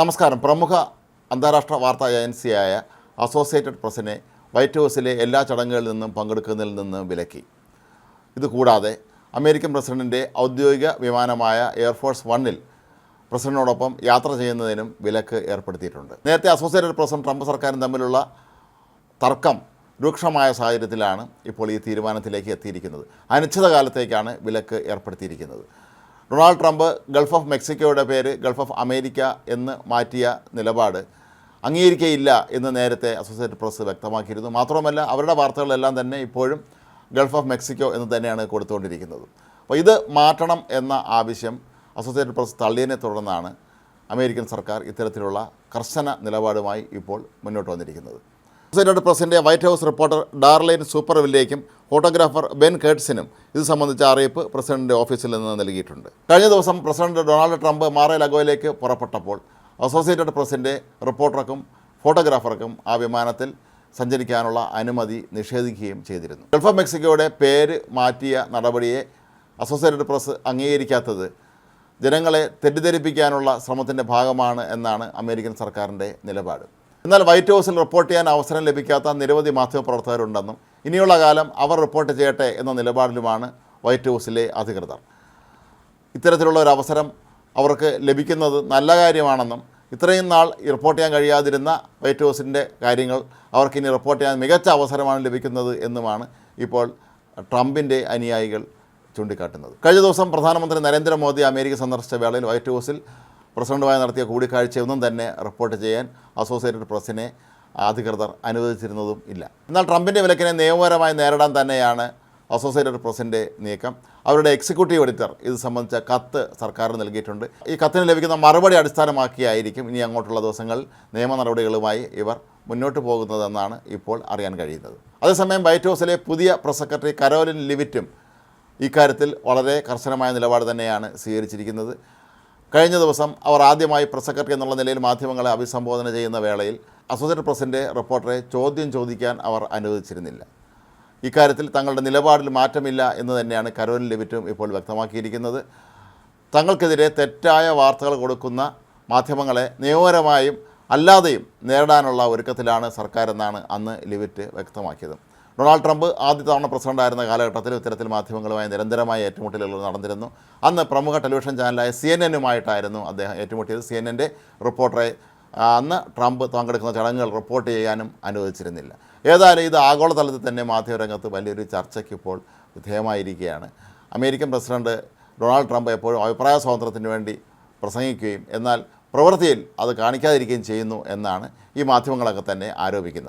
നമസ്കാരം. പ്രമുഖ അന്താരാഷ്ട്ര വാർത്താ ഏജൻസിയായ അസോസിയേറ്റഡ് പ്രസിനെ വൈറ്റ് ഹൗസിലെ എല്ലാ ചടങ്ങുകളിൽ നിന്നും പങ്കെടുക്കുന്നതിൽ നിന്ന് വിലക്കി. ഇതുകൂടാതെ അമേരിക്കൻ പ്രസിഡന്റിന്റെ ഔദ്യോഗിക വിമാനമായ എയർഫോഴ്സ് വണ്ണിൽ പ്രസിഡന്റിനോടൊപ്പം യാത്ര ചെയ്യുന്നതിനും വിലക്ക് ഏർപ്പെടുത്തിയിട്ടുണ്ട്. നേരത്തെ അസോസിയേറ്റഡ് പ്രസും ട്രംപ് സർക്കാരും തമ്മിലുള്ള തർക്കം രൂക്ഷമായ സാഹചര്യത്തിലാണ് ഇപ്പോൾ ഈ തീരുമാനത്തിലേക്ക് എത്തിയിരിക്കുന്നത്. അനിശ്ചിതകാലത്തേക്കാണ് വിലക്ക് ഏർപ്പെടുത്തിയിരിക്കുന്നത്. ഡൊണാൾഡ് ട്രംപ് ഗൾഫ് ഓഫ് മെക്സിക്കോയുടെ പേര് ഗൾഫ് ഓഫ് അമേരിക്ക എന്ന് മാറ്റിയ നിലപാട് അംഗീകരിക്കയില്ല എന്ന് നേരത്തെ അസോസിയേറ്റഡ് പ്രസ് വ്യക്തമാക്കിയിരുന്നു. മാത്രമല്ല അവരുടെ വാർത്തകളെല്ലാം തന്നെ ഇപ്പോഴും ഗൾഫ് ഓഫ് മെക്സിക്കോ എന്ന് തന്നെയാണ് കൊടുത്തുകൊണ്ടിരിക്കുന്നത്. അപ്പോൾ ഇത് മാറ്റണം എന്ന ആവശ്യം അസോസിയേറ്റഡ് പ്രസ് തള്ളിയതിനെ തുടർന്നാണ് അമേരിക്കൻ സർക്കാർ ഇത്തരത്തിലുള്ള കർശന നിലപാടുമായി ഇപ്പോൾ മുന്നോട്ട് വന്നിരിക്കുന്നത്. അസോസിയേറ്റഡ് പ്രസിന്റെ വൈറ്റ് ഹൗസ് റിപ്പോർട്ടർ ഡാർലൈൻ സൂപ്പർവില്ലേക്കും ഫോട്ടോഗ്രാഫർ ബെൻ കേട്സിനും ഇത് സംബന്ധിച്ച അറിയിപ്പ് പ്രസിഡന്റിന്റെ ഓഫീസിൽ നിന്ന് നൽകിയിട്ടുണ്ട്. കഴിഞ്ഞ ദിവസം പ്രസിഡന്റ് ഡൊണാൾഡ് ട്രംപ് മാറേ ലഗോയിലേക്ക് പുറപ്പെട്ടപ്പോൾ അസോസിയേറ്റഡ് പ്രസിന്റെ റിപ്പോർട്ടർക്കും ഫോട്ടോഗ്രാഫർക്കും ആ വിമാനത്തിൽ സഞ്ചരിക്കാനുള്ള അനുമതി നിഷേധിക്കുകയും ചെയ്തിരുന്നു. ഗൾഫ് ഓഫ് മെക്സിക്കോയുടെ പേര് മാറ്റിയ നടപടിയെ അസോസിയേറ്റഡ് പ്രസ് അംഗീകരിക്കാത്തത് ജനങ്ങളെ തെറ്റിദ്ധരിപ്പിക്കാനുള്ള ശ്രമത്തിന്റെ ഭാഗമാണ് എന്നാണ് അമേരിക്കൻ സർക്കാരിന്റെ നിലപാട്. എന്നാൽ വൈറ്റ് ഹൗസിൽ റിപ്പോർട്ട് ചെയ്യാൻ അവസരം ലഭിക്കാത്ത നിരവധി മാധ്യമപ്രവർത്തകരുണ്ടെന്നും ഇനിയുള്ള കാലം അവർ റിപ്പോർട്ട് ചെയ്യട്ടെ എന്ന നിലപാടിലുമാണ് വൈറ്റ് ഹൗസിലെ അധികൃതർ. ഇത്തരത്തിലുള്ള ഒരു അവസരം അവർക്ക് ലഭിക്കുന്നത് നല്ല കാര്യമാണെന്നും ഇത്രയും നാൾ റിപ്പോർട്ട് ചെയ്യാൻ കഴിയാതിരുന്ന വൈറ്റ് ഹൗസിന്റെ കാര്യങ്ങൾ അവർക്ക് ഇനി റിപ്പോർട്ട് ചെയ്യാൻ മികച്ച അവസരമാണ് ലഭിക്കുന്നത് എന്നുമാണ് ഇപ്പോൾ ട്രംപിന്റെ അനുയായികൾ ചൂണ്ടിക്കാട്ടുന്നത്. കഴിഞ്ഞ ദിവസം പ്രധാനമന്ത്രി നരേന്ദ്രമോദി അമേരിക്ക സന്ദർശിച്ച വേളയിൽ വൈറ്റ് ഹൗസിൽ പ്രസിഡന്റുമായി നടത്തിയ കൂടിക്കാഴ്ചയൊന്നും തന്നെ റിപ്പോർട്ട് ചെയ്യാൻ അസോസിയേറ്റഡ് പ്രസ്സിനെ അധികൃതർ അനുവദിച്ചിരുന്നതും ഇല്ല. എന്നാൽ ട്രംപിന്റെ വിലക്കിനെ നിയമപരമായി നേരിടാൻ തന്നെയാണ് അസോസിയേറ്റഡ് പ്രസിന്റെ നീക്കം. അവരുടെ എക്സിക്യൂട്ടീവ് എഡിറ്റർ ഇത് സംബന്ധിച്ച കത്ത് സർക്കാരിന് നൽകിയിട്ടുണ്ട്. ഈ കത്തിന് ലഭിക്കുന്ന മറുപടി അടിസ്ഥാനമാക്കിയായിരിക്കും ഇനി അങ്ങോട്ടുള്ള ദിവസങ്ങളിൽ നിയമ നടപടികളുമായി ഇവർ മുന്നോട്ട് പോകുന്നതെന്നാണ് ഇപ്പോൾ അറിയാൻ കഴിയുന്നത്. അതേസമയം വൈറ്റ് ഹൗസിലെ പുതിയ പ്രസ് സെക്രട്ടറി കരോലിൻ ലിവിറ്റും ഇക്കാര്യത്തിൽ വളരെ കർശനമായ നിലപാട് തന്നെയാണ് സ്വീകരിച്ചിരിക്കുന്നത്. കഴിഞ്ഞ ദിവസം അവർ ആദ്യമായി പ്രസ് സെക്രട്ടറി എന്നുള്ള നിലയിൽ മാധ്യമങ്ങളെ അഭിസംബോധന ചെയ്യുന്ന വേളയിൽ അസോസിയേറ്റഡ് പ്രസിന്റെ റിപ്പോർട്ടറെ ചോദ്യം ചോദിക്കാൻ അവർ അനുവദിച്ചിരുന്നില്ല. ഇക്കാര്യത്തിൽ തങ്ങളുടെ നിലപാടിൽ മാറ്റമില്ല എന്ന് തന്നെയാണ് കരോലിൻ ലിബിറ്റും ഇപ്പോൾ വ്യക്തമാക്കിയിരിക്കുന്നത്. തങ്ങൾക്കെതിരെ തെറ്റായ വാർത്തകൾ കൊടുക്കുന്ന മാധ്യമങ്ങളെ നിയമപരമായും അല്ലാതെയും നേരിടാനുള്ള ഒരുക്കത്തിലാണ് സർക്കാരെന്നാണ് അന്ന് ലിവിറ്റ് വ്യക്തമാക്കിയത്. ഡൊണാൾഡ് ട്രംപ് ആദ്യ തവണ പ്രസിഡന്റായിരുന്ന കാലഘട്ടത്തിൽ ഇത്തരത്തിൽ മാധ്യമങ്ങളുമായി നിരന്തരമായ ഏറ്റുമുട്ടലുകൾ നടന്നിരുന്നു. അന്ന് പ്രമുഖ ടെലിവിഷൻ ചാനലായ സി എൻ എന്നുമായിട്ടായിരുന്നു അദ്ദേഹം ഏറ്റുമുട്ടിയത്. സി എൻ എന്റെ റിപ്പോർട്ടറെ അന്ന് ട്രംപ് പങ്കെടുക്കുന്ന ചടങ്ങുകൾ റിപ്പോർട്ട് ചെയ്യാനും അനുവദിച്ചിരുന്നില്ല. ഏതായാലും ഇത് ആഗോളതലത്തിൽ തന്നെ മാധ്യമരംഗത്ത് വലിയൊരു ചർച്ചയ്ക്ക് ഇപ്പോൾ വിധേയമായിരിക്കുകയാണ്. അമേരിക്കൻ പ്രസിഡന്റ് ഡൊണാൾഡ് ട്രംപ് എപ്പോഴും അഭിപ്രായ സ്വാതന്ത്ര്യത്തിന് വേണ്ടി പ്രസംഗിക്കുകയും എന്നാൽ പ്രവൃത്തിയിൽ അത് കാണിക്കാതിരിക്കുകയും ചെയ്യുന്നു എന്നാണ് ഈ മാധ്യമങ്ങളൊക്കെ തന്നെ ആരോപിക്കുന്നത്.